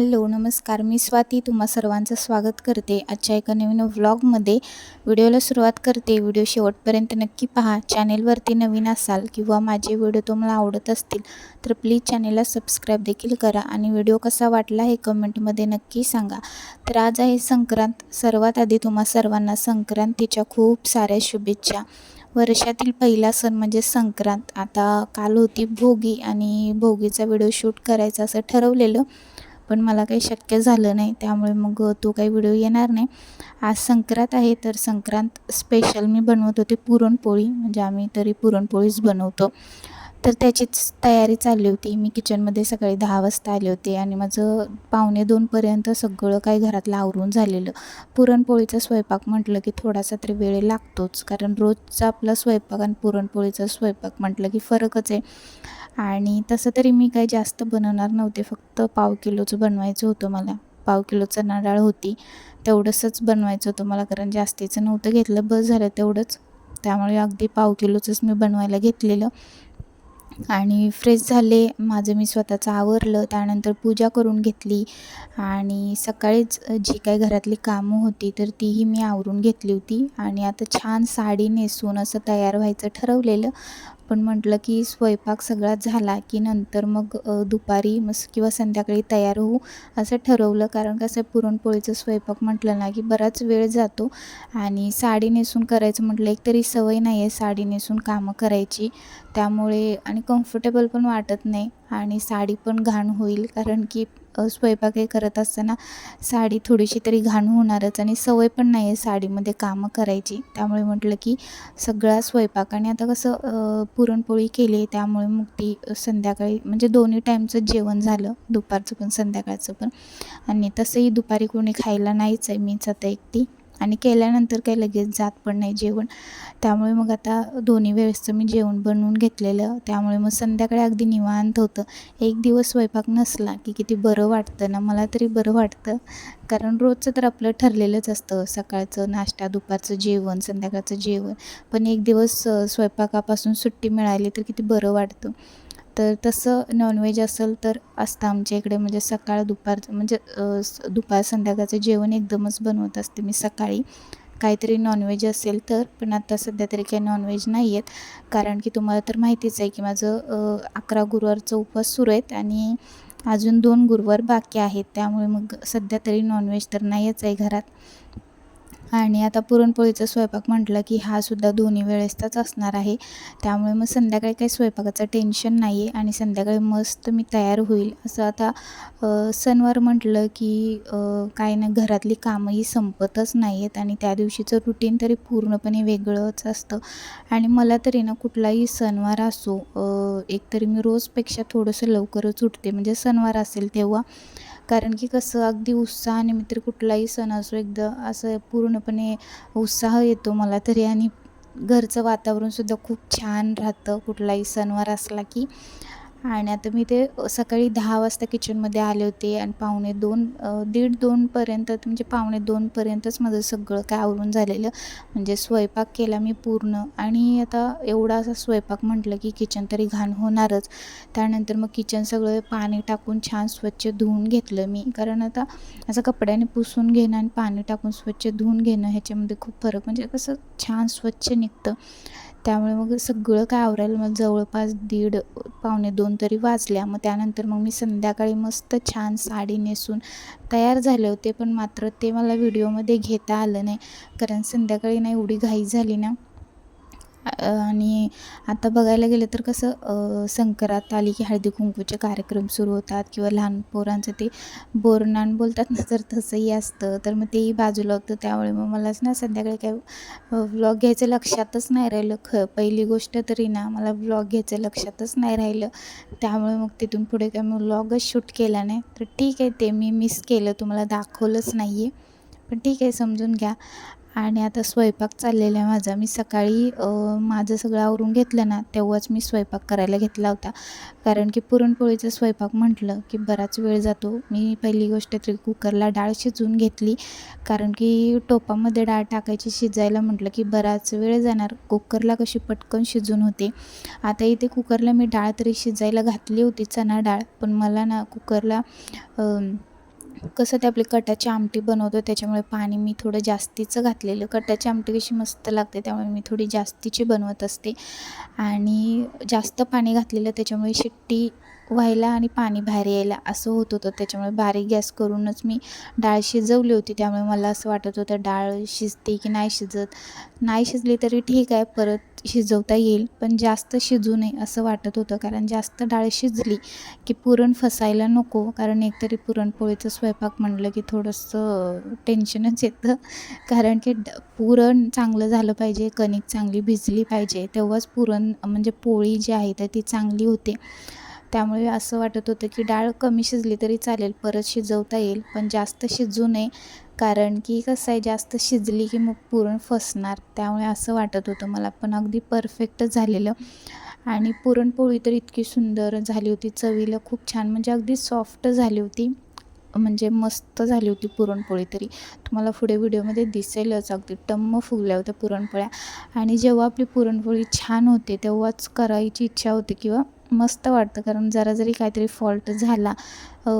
Hello नमस्कार. मी स्वाती तुम्हा सर्वांचं स्वागत करते. आजच्या एका नवीन व्लॉगमध्ये व्हिडिओला सुरुवात करते. व्हिडिओ शेवटपर्यंत नक्की पहा. चॅनेलवरती नवीन असाल किंवा माझे व्हिडिओ तुम्हाला आवडत असतील तर प्लीज चॅनेलला सबस्क्राईब देखील करा आणि व्हिडिओ कसा वाटला हे कमेंटमध्ये नक्की सांगा. तर आज आहे संक्रांत. सर्वात आधी तुम्हा सर्वांना संक्रांतीच्या खूप साऱ्या शुभेच्छा. वर्षातील पहिला सण म्हणजे संक्रांत. आता काल होती भोगी आणि भोगीचा व्हिडिओ शूट करायचा असं ठरवलेलं. पण मला काही शक्य झालं नाही त्यामुळे मग तो काही व्हिडिओ येणार नाही. आज संक्रांत आहे तर संक्रांत स्पेशल मी बनवत होते पुरणपोळी. म्हणजे आम्ही तरी पुरणपोळीच बनवतो. तर त्याचीच तयारी चालली होती. मी किचनमध्ये सकाळी दहा वाजता आले होते आणि माझं पावणे दोनपर्यंत सगळं काही घरातलं आवरून झालेलं. पुरणपोळीचा स्वयंपाक म्हटलं की थोडासा तरी वेळ लागतोच. कारण रोजचा आपला स्वयंपाक आणि पुरणपोळीचा स्वयंपाक म्हटलं की फरकच आहे. आणि तसं तरी मी काही जास्त बनवणार नव्हते. फक्त पाव किलोचं बनवायचं होतं मला. पाव किलो चणा डाळ होती. तेवढंसंच बनवायचं होतं मला. कारण जास्तीचं नव्हतं घेतलं. बस झालं तेवढंच. त्यामुळे अगदी पाव किलोचंच मी बनवायला घेतलेलं. आणि फ्रेश झाले. माझं मी स्वतःचं आवरलं. त्यानंतर पूजा करून घेतली. आणि सकाळीच जी काही घरातली कामं होती तर तीही मी आवरून घेतली होती. आणि आता छान साडी नेसून असं तयार व्हायचं ठरवलेलं. पण म्हटलं की स्वयंपाक सगळा झाला की नंतर मग दुपारी मस किंवा संध्याकाळी तयार होऊ असं ठरवलं. कारण कसं पुरणपोळीचं स्वयंपाक म्हटलं ना की बराच वेळ जातो आणि साडी नेसून करायचं म्हटलं एक तरी सवय नाही आहे साडी नेसून कामं करायची. त्यामुळे आणि कम्फर्टेबल पण वाटत नाही आणि साडी पण घाण होईल. कारण की स्वयंपाक हे करत असताना साडी थोडीशी तरी घाण होणारच आणि सवय पण नाही आहे साडीमध्ये कामं करायची. त्यामुळे म्हटलं की सगळा स्वयंपाक आणि आता कसं पुरणपोळी केली आहे त्यामुळे मग ती संध्याकाळी म्हणजे दोन्ही टाईमचं जेवण झालं दुपारचं पण संध्याकाळचं पण. आणि तसंही दुपारी कोणी खायला नाहीच आहे मीच आता एकटी. आणि केल्यानंतर काही लगेच जात पण नाही जेवण. त्यामुळे मग आता दोन्ही वेळेसचं मी जेवण बनवून घेतलेलं. त्यामुळे मग संध्याकाळी अगदी निवांत होतं. एक दिवस स्वयंपाक नसला की किती बरं वाटतं ना? मला तरी बरं वाटतं. कारण रोजचं तर आपलं ठरलेलंच असतं. सकाळचं नाश्ता दुपारचं जेवण संध्याकाळचं जेवण. पण एक दिवस स्वयंपाकापासून सुट्टी मिळाली तर किती बरं वाटतं. तर तसं नॉनव्हेज असेल तर असतं आमच्या इकडे. म्हणजे सकाळ दुपारचं म्हणजे दुपार संध्याकाळचं जेवण एकदमच बनवत असते मी सकाळी. काहीतरी नॉनव्हेज असेल तर पण आता सध्या तरी काही नॉनव्हेज नाही आहेत. कारण की तुम्हाला तर माहितीच आहे की माझं अकरा गुरुवारचं उपवास सुरू आहेत आणि अजून दोन गुरुवार बाकी आहेत. त्यामुळे मग सध्या तरी नॉनव्हेज तर नाहीच आहे घरात. आणि आता पुरणपोळीचा स्वयंपाक म्हटलं की हा सुद्धा दोन्ही वेळेसचाच असणार आहे. त्यामुळे मग संध्याकाळी काही स्वयंपाकाचं टेन्शन नाही आहे आणि संध्याकाळी मस्त मी तयार होईल. असं आता सणवार म्हटलं की काय ना घरातली कामंही संपतच नाही आहेत आणि त्या दिवशीचं रुटीन तरी पूर्णपणे वेगळंच असतं. आणि मला तरी ना कुठलाही सणवार असो एकतरी मी रोजपेक्षा थोडंसं लवकरच उठते. म्हणजे सणवार असेल तेव्हा कारण की कसं अगदी उत्साहाने मी तर कुठलाही सण असो एकदा असं पूर्णपणे उत्साह येतो मला तरी आणि घरचं वातावरणसुद्धा खूप छान राहतं कुठलाही सणवार असला की. आणि आता मी ते सकाळी दहा वाजता किचनमध्ये आले होते आणि पावणे दोन दीड दोनपर्यंत म्हणजे पावणे दोनपर्यंतच माझं सगळं काय आवरून झालेलं. म्हणजे स्वयंपाक केला मी पूर्ण आणि आता एवढा असा स्वयंपाक म्हटलं की किचन तरी घाण होणारच. त्यानंतर मग किचन सगळं पाणी टाकून छान स्वच्छ धुवून घेतलं मी. कारण आता असं कपड्याने पुसून घेणं आणि पाणी टाकून स्वच्छ धुवून घेणं ह्याच्यामध्ये खूप फरक म्हणजे कसं छान स्वच्छ निघतं. त्यामुळे मग सगळं काय आवरायला मग जवळपास दीड पावणे दोन तरी वाजल्या. मग त्यानंतर मग मी संध्याकाळी मस्त छान साडी नेसून तयार झाले होते. पण मात्र ते मला व्हिडिओमध्ये घेता आलं नाही. कारण संध्याकाळी नाही एवढी घाई झाली ना आणि आता बघायला गेलं तर कसं संक्रांत आली की हळदी कुंकूचे कार्यक्रम सुरू होतात किंवा लहान पोरांचं ते बोरनान बोलतात ना तर तसंही असतं. तर मग तेही बाजूला होतं त्यामुळे मग मलाच ना संध्याकाळी काय व्लॉग घ्यायचं लक्षातच नाही राहिलं. ख पहिली गोष्ट तरी ना मला व्लॉग घ्यायचं लक्षातच नाही राहिलं. त्यामुळे मग तिथून पुढे काय मग व्लॉगच शूट केला नाही. तर ठीक आहे ते मी मिस केलं तुम्हाला दाखवलंच नाही आहे पण ठीक आहे समजून घ्या. आणि आता स्वयंपाक चाललेला आहे माझा. मी सकाळी माझं सगळं आवरून घेतलं ना तेव्हाच मी स्वयंपाक करायला घेतला होता. कारण की पुरणपोळीचा स्वयंपाक म्हटलं की बराच वेळ जातो. मी पहिली गोष्ट तरी कुकरला डाळ शिजवून घेतली. कारण की टोपामध्ये डाळ टाकायची शिजायला म्हटलं की बराच वेळ जाणार. कुकरला कशी पटकन शिजून होते. आता इथे कुकरला मी डाळ तरी शिजायला घातली होती चणा डाळ. पण मला ना कुकरला कसं ते आपली कटाची आमटी बनवतो त्याच्यामुळे पाणी मी थोडं जास्तीचं घातलेलं. कटाची आमटी कशी मस्त लागते त्यामुळे मी थोडी जास्तीची बनवत असते. आणि जास्त पाणी घातलेलं त्याच्यामुळे शिट्टी व्हायला आणि पाणी बाहेर यायला असं होत होतं. त्याच्यामुळे बारीक गॅस करूनच मी डाळ शिजवली होती. त्यामुळे मला असं वाटत होतं डाळ शिजते की नाही शिजत? नाही शिजली तरी ठीक आहे परत शिजवता येईल. पण जास्त शिजू नये असं वाटत होतं. कारण जास्त डाळ शिजली की पुरण फसायला नको. कारण एकतरी पुरणपोळीचं स्वयंपाक म्हणलं की थोडंसं टेन्शनच येतं. कारण की ड पुरण चांगलं झालं पाहिजे कणिक चांगली भिजली पाहिजे. तेव्हाच पुरण म्हणजे पोळी जी आहे तर ती चांगली होते. त्यामुळे असं वाटत होतं की डाळ कमी शिजली तरी चालेल परत शिजवता येईल पण जास्त शिजू नये. कारण की कसं आहे जास्त शिजली की मग पुरण फसणार. त्यामुळे असं वाटत होतं मला पण अगदी परफेक्ट झालेलं. आणि पुरणपोळी तर इतकी सुंदर झाली होती चवीला खूप छान म्हणजे अगदी सॉफ्ट झाली होती. म्हणजे मस्त झाली होती पुरणपोळी तरी. तुम्हाला पुढे व्हिडिओमध्ये दिसेलच अगदी टम्म फुगल्या होत्या पुरणपोळ्या. आणि जेव्हा आपली पुरणपोळी छान होते तेव्हाच करायची इच्छा होते किंवा मस्त वाटतं कारण जरा जरी काहीतरी फॉल्ट झाला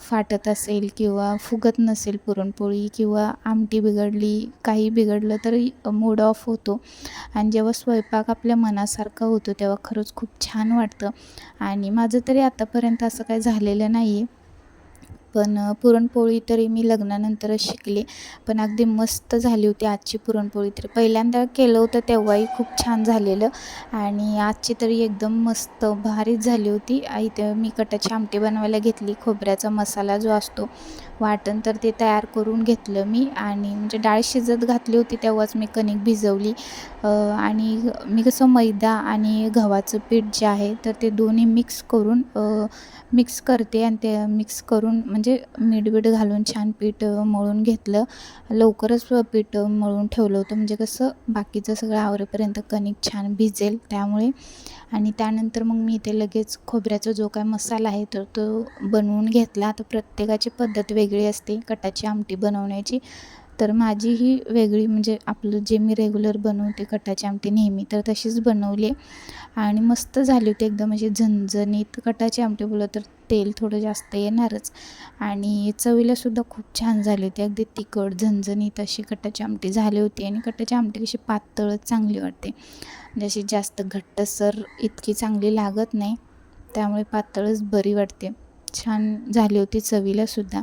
फाटत असेल किंवा फुगत नसेल पुरणपोळी किंवा आमटी बिघडली काही बिघडलं तरी मूड ऑफ होतो. आणि जेव्हा स्वयंपाक आपल्या मनासारखा होतो तेव्हा खरंच खूप छान वाटतं. आणि माझं तरी आतापर्यंत असं काही झालेलं नाही आहे पण पुरणपोळी तरी मी लग्नानंतरच शिकले. पण अगदी मस्त झाली होती आजची पुरणपोळी. तरी पहिल्यांदा केलं होतं तेव्हाही खूप छान झालेलं. आणि आजची तरी एकदम मस्त भारीच झाली होती. इथे मी कटाची आमटी बनवायला घेतली. खोबऱ्याचा मसाला जो असतो वाटण तर ते तयार करून घेतलं मी. आणि म्हणजे डाळ शिजत घातली होती तेव्हाच मी कणिक भिजवली. आणि मी कसं मैदा आणि गव्हाचं पीठ जे आहे तर ते दोन्ही मिक्स करून मिक्स करते आणि ते मिक्स करून म्हणजे मीठ बीठ घालून छान पीठ मळून घेतलं. लवकरच पीठ मळून ठेवलं होतं. म्हणजे कसं बाकीचं सगळं आवरेपर्यंत कणिक छान भिजेल त्यामुळे. आणि त्यानंतर मग मी इथे लगेच खोबऱ्याचा जो काय मसाला आहे तर तो बनवून घेतला. तर प्रत्येकाची पद्धत वेगळी असते कटाची आमटी बनवण्याची. तर माझी ही वेगळी म्हणजे आपलं जे मी रेग्युलर बनवते कटाची आमटी नेहमी तर तशीच बनवली आणि मस्त झाली होती एकदम अशी झणझणीत कटाची आमटी बोललं तर तेल थोडं जास्त येणारच. आणि चवीलासुद्धा खूप छान झाली होती. अगदी तिखट झणझणीत अशी कटाची आमटी झाली होती. आणि कटाची आमटी कशी पातळच चांगली वाटते. म्हणजे जशी जास्त घट्टसर इतकी चांगली लागत नाही. त्यामुळे पातळच बरी वाटते. छान झाली होती चवीलासुद्धा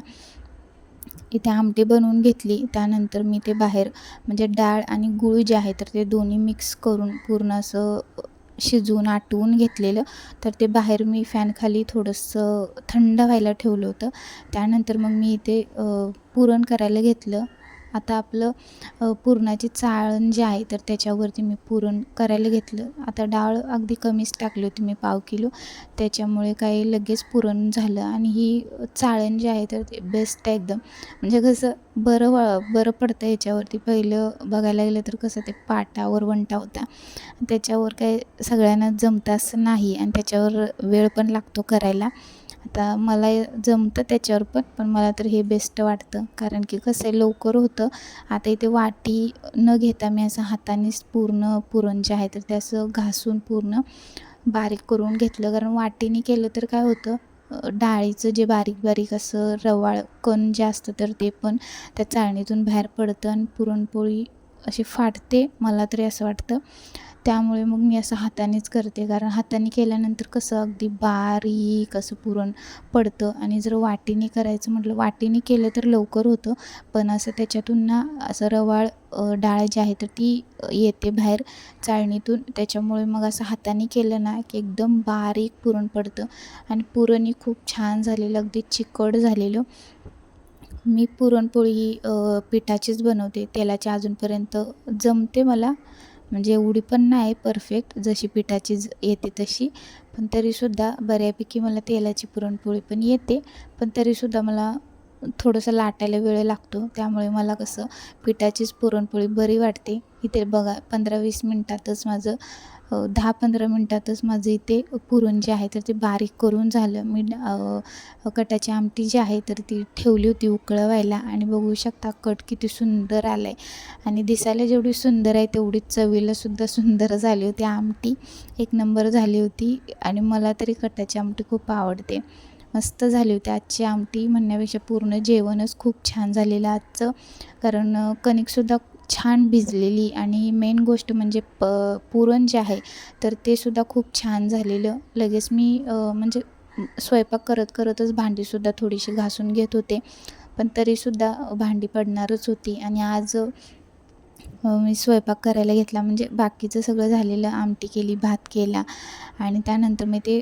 इथे आमटी बनवून घेतली. त्यानंतर मी ते बाहेर म्हणजे डाळ आणि गुळ जे आहे तर ते दोन्ही मिक्स करून पूर्ण असं शिजवून आटवून घेतलेलं. तर ते बाहेर मी फॅनखाली थोडंसं थंड व्हायला ठेवलं होतं. त्यानंतर मग मी इथे पुरण करायला घेतलं. आता आपलं पुरणाची चाळण जी आहे तर त्याच्यावरती मी पुरण करायला घेतलं. आता डाळ अगदी कमीच टाकली होती मी पाव किलो. त्याच्यामुळे काही लगेच पुरण झालं आणि ही चाळण जी आहे तर ते बेस्ट आहे एकदम. म्हणजे कसं बरं व बरं पडतं याच्यावरती. पहिलं बघायला गेलं तर कसं ते पाटावर वंटा होता. त्याच्यावर काय सगळ्यांना जमतं असं नाही आणि त्याच्यावर वेळ पण लागतो करायला. आता मला जमतं त्याच्यावर पण पण मला तर हे बेस्ट वाटतं. कारण की कसं आहे लवकर होतं. आता इथे वाटी न घेता मी असं हातानेच पूर्ण पुरण जे आहे तर ते असं घासून पूर्ण बारीक करून घेतलं. कारण वाटीने केलं तर काय होतं डाळीचं जे बारीक बारीक असं रवाळ कण जे असतं तर ते पण त्या चाळणीतून बाहेर पडतं आणि पुरणपोळी अशी फाटते मला तरी असं वाटतं. त्यामुळे मग मी असं हातानेच करते. कारण हाताने केल्यानंतर कसं अगदी बारीक असं पुरण पडतं. आणि जर वाटीने करायचं म्हटलं वाटीने केलं तर लवकर होतं. पण असं त्याच्यातून ना असं रवाळ डाळ जी आहे तर ती येते बाहेर चाळणीतून. त्याच्यामुळे मग असं हाताने केलं ना की एकदम बारीक पुरण पडतं. आणि पुरणही खूप छान झालेलं अगदी चिकट झालेलं. मी पुरणपोळी पिठाचीच बनवते. तेलाची अजूनपर्यंत जमते मला. म्हणजे एवढी पण नाही परफेक्ट जशी पिठाची येते तशी. पण तरीसुद्धा बऱ्यापैकी मला तेलाची पुरणपोळी पण येते. पण तरीसुद्धा मला थोडंसं लाटायला वेळ लागतो. त्यामुळे मला कसं पिठाचीच पुरणपोळी बरी वाटते. इथे बघा पंधरा वीस मिनटातच माझं दहा पंधरा मिनटातच माझं इथे पुरण जे आहे तर ते बारीक करून झालं. मी कटाची आमटी जी आहे तर ती ठेवली होती उकळवायला. आणि बघू शकता कट किती सुंदर आलं आहे आणि दिसायला जेवढी सुंदर आहे तेवढी चवीलासुद्धा सुंदर झाली होती आमटी. एक नंबर झाली होती. आणि मला तरी कटाची आमटी खूप आवडते. मस्त झाली होती आजची आमटी. म्हणण्यापेक्षा पूर्ण जेवणच खूप छान झालेलं आजचं. कारण कणिकसुद्धा छान भिजलेली आणि मेन गोष्ट म्हणजे प पुरण जे आहे तर ते सुद्धा खूप छान झालेलं. लगेच मी म्हणजे स्वयंपाक करत करतच भांडीसुद्धा थोडीशी घासून घेत होते. पण तरीसुद्धा भांडी पडणारच होती आणि आज मी स्वयंपाक करायला घेतला. म्हणजे बाकीचं सगळं झालेलं आमटी केली भात केला आणि त्यानंतर मी ते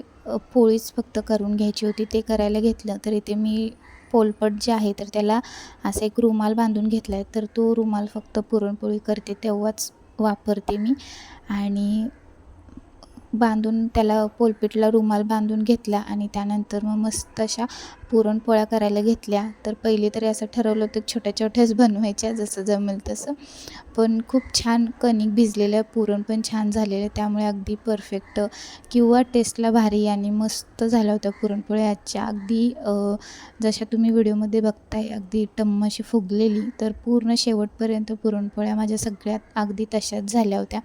पोळीच फक्त करून घ्यायची होती. ते करायला घेतलं तर इथे मी पोलपट जे आहे तर त्याला असा एक रुमाल बांधून घेतला आहे तर तो रुमाल फक्त पुरणपोळी करते तेव्हाच वापरते मी. आणि बांधून त्याला पोलपीटला रुमाल बांधून घेतला आणि त्यानंतर मग मस्त अशा पुरणपोळ्या करायला घेतल्या. तर पहिले तरी असं ठरवलं होतं की छोट्या छोट्याच बनवायच्या जसं जमेल तसं. पण खूप छान कणिक भिजलेलं पुरण पण छान झालेलं त्यामुळे अगदी परफेक्ट किंवा टेस्टला भारी आणि मस्त झाल्या होत्या पुरणपोळ्या आजच्या. अगदी जशा तुम्ही व्हिडिओमध्ये बघताय अगदी टम्म अशी फुगलेली. तर पूर्ण शेवटपर्यंत पुरणपोळ्या माझ्या सगळ्यात अगदी तशाच झाल्या होत्या.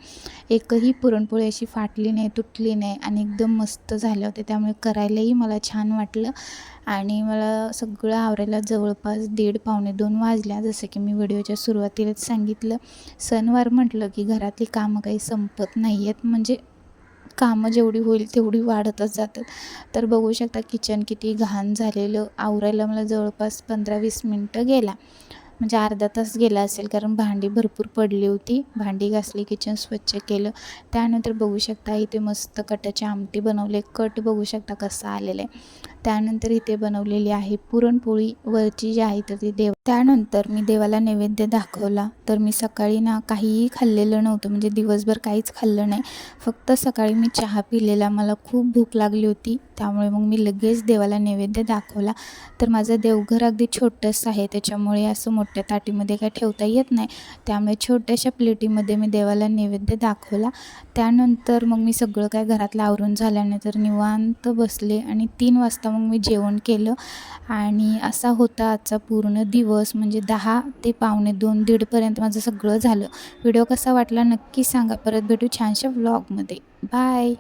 एकही पुरणपोळी अशी फाटली नाही तुटली नाही आणि एकदम मस्त झाल्या होत्या. त्यामुळे करायलाही मला छान वाटलं. आणि मला सगळं आवरायला जवळपास दीड पावणे दोन वाजल्या. जसं की मी व्हिडिओच्या सुरुवातीलाच सांगितलं सणवार म्हटलं की घरातली कामं काही संपत नाही आहेत म्हणजे कामं जेवढी होईल तेवढी वाढतच जातात. तर बघू शकता किचन किती घाण झालेलं. आवरायला मला जवळपास पंधरा वीस मिनटं गेला. म्हणजे अर्धा तास गेला असेल कारण भांडी भरपूर पडली होती. भांडी घासली किचन स्वच्छ केलं. त्यानंतर बघू शकता इथे मस्त कटाची आमटी बनवले. कट बघू शकता कसा आलेला आहे. त्यानंतर इथे बनवलेली आहे पुरणपोळी. वरची जी आहे तर ती देव त्यानंतर मी देवाला नैवेद्य दाखवला. तर मी सकाळी ना काहीही खाल्लेलं नव्हतं. म्हणजे दिवसभर काहीच खाल्लं नाही. फक्त सकाळी मी चहा पिलेला. मला खूप भूक लागली होती. त्यामुळे मग मी लगेच देवाला नैवेद्य दाखवला. तर माझं देवघर अगदी छोटंसं आहे. त्याच्यामुळे असं मोठ्या ताटीमध्ये काय ठेवता येत नाही. त्यामुळे छोट्याशा प्लेटीमध्ये मी देवाला नैवेद्य दाखवला. त्यानंतर मग मी सगळं काय घरातलं आवरून झाल्यानंतर निवांत बसले. आणि तीन वाजता मग मी जेवण केलं. आणि असा होता आजचा पूर्ण दिवस. दिवस म्हणजे दहा ते पावणे दोन दीडपर्यंत माझं सगळं झालं. व्हिडिओ कसा वाटला नक्की सांगा. परत भेटू छानशा व्लॉगमध्ये बाय